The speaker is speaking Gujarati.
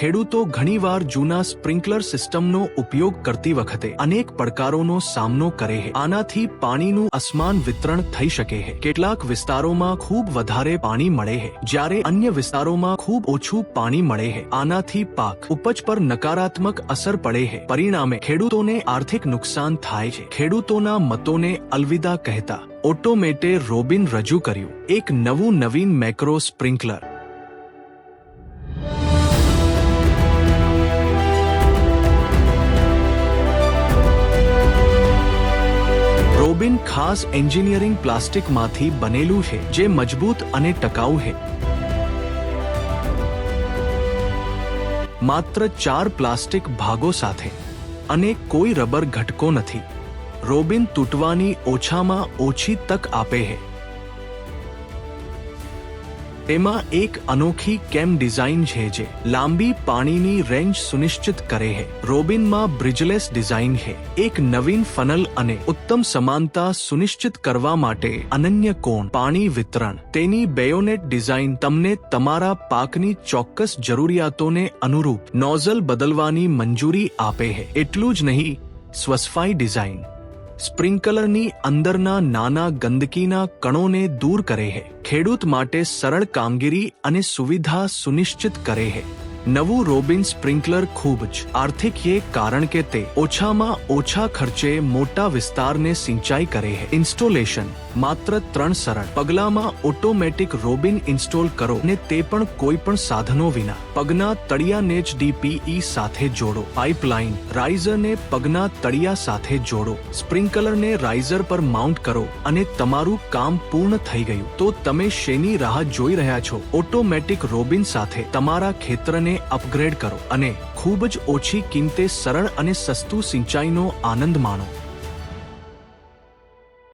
ખેડૂતો ઘણીવાર જૂના સ્પ્રિંકલર સિસ્ટમનો ઉપયોગ કરતી વખતે અનેક પડકારોનો સામનો કરે છે. આનાથી પાણીનું અસમાન વિતરણ થઈ શકે છે. કેટલાક વિસ્તારોમાં ખૂબ વધારે પાણી મળે છે. જ્યારે અન્ય વિસ્તારોમાં ખૂબ ઓછું પાણી મળે છે. આનાથી પાક ઉપજ પર નકારાત્મક અસર પડે છે. પરિણામે ખેડૂતોને આર્થિક નુકસાન થાય છે. ખેડૂતોના મતોને અલવિદા કહેતા, ઓટોમેટે રોબિન રજૂ કર્યું. એક નવું નવીન મેક્રો સ્પ્રિંકલર. રોબિન ખાસ એન્જિનિયરિંગ પ્લાસ્ટિકમાંથી બનેલું છે, જે મજબૂત અને ટકાઉ છે. માત્ર ચાર પ્લાસ્ટિક ભાગો સાથે અને કોઈ રબર ઘટકો નથી. રોબિન તૂટવાની ઓછામાં ઓછી તક આપે છે. તેમાં એક અનોખી કેમ ડિઝાઇન છે જે લાંબી પાણીની રેન્જ સુનિશ્ચિત કરે છે રોબિનમાં બ્રિજલેસ ડિઝાઇન છે એક નવીન ફનલ અને ઉત્તમ સમાનતા સુનિશ્ચિત કરવા માટે અનન્ય કોણ? પાણી વિતરણ. તેની બેયોનેટ ડિઝાઇન તમને તમારા પાકની ચોક્કસ જરૂરિયાતોને અનુરૂપ નોઝલ બદલવાની મંજૂરી આપે છે એટલું જ નહીં, સ્વસફાઈ ડિઝાઇન. સ્પ્રિંકલરની અંદરના નાના ગંદકીના કણોને દૂર કરે છે ખેડૂત માટે સરળ કામગીરી અને સુવિધા સુનિશ્ચિત કરે છે નવું રોબિન સ્પ્રિંકલર ખૂબ જ આર્થિક છે કારણ કે તે ઓછામાં ઓછા ખર્ચે મોટા વિસ્તારને સિંચાઈ કરે છે ઇન્સ્ટોલેશન માત્ર ત્રણ સરળ. પગલામાં ઓટોમેટિક રોબિન ઇન્સ્ટોલ કરો ને તે પણ કોઈ પણ સાધનો વિના. પગના તળિયાને જ ડીપીઈ સાથે જોડો. પાઇપલાઇન રાઇઝરને પગના તળિયા સાથે જોડો. સ્પ્રિંકલરને રાઇઝર પર માઉન્ટ કરો અને તમારું કામ પૂર્ણ થઈ ગયું. તો તમે શેની રાહ જોઈ રહ્યા છો? ઓટોમેટિક રોબિન સાથે તમારા ખેતરને અપગ્રેડ કરો અને ખૂબ જ ઓછી કિંમતે સરળ અને સસ્તું સિંચાઈનો આનંદ માણો.